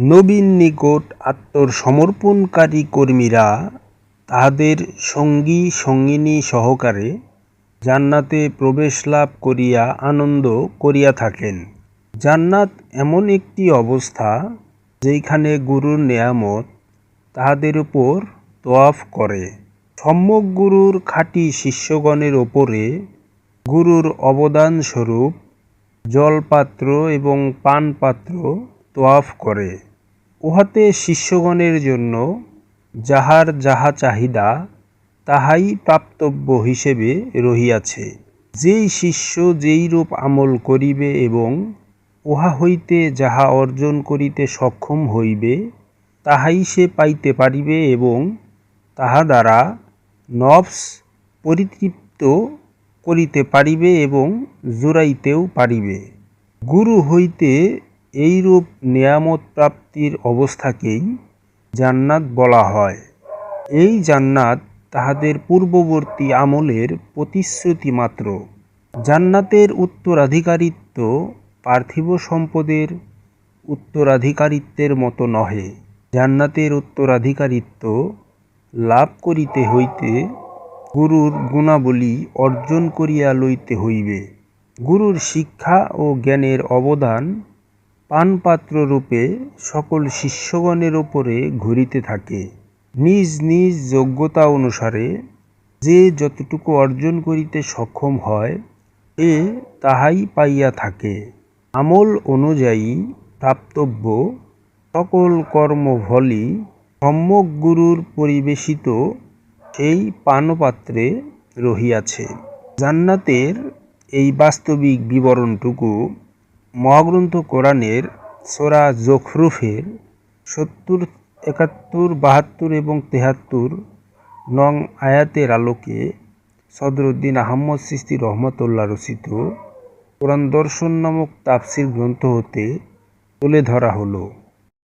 নবীন নিকট আত্মসমর্পণকারী কর্মীরা তাহাদের সঙ্গী, সঙ্গিনী সহকারে জান্নাতে প্রবেশ লাভ করিয়া আনন্দ করিয়া থাকেন। জান্নাত এমন একটি অবস্থা যেইখানে গুরুর নেয়ামত তাহাদের উপর তোয়াফ করে। সম্যক গুরুর খাঁটি শিষ্যগণের ওপরে গুরুর অবদানস্বরূপ জলপাত্র এবং পানপাত্র তোয়াফ করে। উহাতে শিষ্যগণের জন্য যাহার যাহা চাহিদা, তাহাই প্রাপ্তব্য হিসেবে রহিয়াছে। যেই শিষ্য যেইরূপ আমল করিবে এবং উহা হইতে যাহা অর্জন করিতে সক্ষম হইবে, তাহাই সে পাইতে পারিবে এবং তাহা দ্বারা নফস পরিতৃপ্ত করিতে পারিবে এবং জুড়াইতেও পারিবে। গুরু হইতে এইরূপ নেয়ামত প্রাপ্তির অবস্থাকেই জান্নাত বলা হয়। এই জান্নাত তাহাদের পূর্ববর্তী আমলের প্রতিশ্রুতি মাত্র। জান্নাতের উত্তরাধিকারিত্ব পার্থিব সম্পদের উত্তরাধিকারিত্বের মতো নহে। জান্নাতের উত্তরাধিকারিত্ব লাভ করিতে হইতে গুরুর গুণাবলী অর্জন করিয়া লইতে হইবে। গুরুর শিক্ষা ও জ্ঞানের অবদান পানপাত্ররূপে সকল শিষ্যগণের ওপরে ঘুরিতে থাকে। নিজ নিজ যোগ্যতা অনুসারে যে যতটুকু অর্জন করিতে সক্ষম হয়, এ তাহাই পাইয়া থাকে। আমল অনুযায়ী প্রাপ্তব্য সকল কর্মফলই সম্যক গুরুর পরিবেশিত সেই পানপাত্রে রহিয়াছে। জান্নাতের এই বাস্তবিক বিবরণটুকু মহাগ্রন্থ কোরআনের সোরা জখরুফের সত্তর, একাত্তর, বাহাত্তর এবং তেহাত্তর নং আয়াতের আলোকে সদরুদ্দিন আহম্মদ সিস্তি রহমতুল্লাহ রচিত কোরআন দর্শন নামক তাফসির গ্রন্থ হতে তুলে ধরা হলো।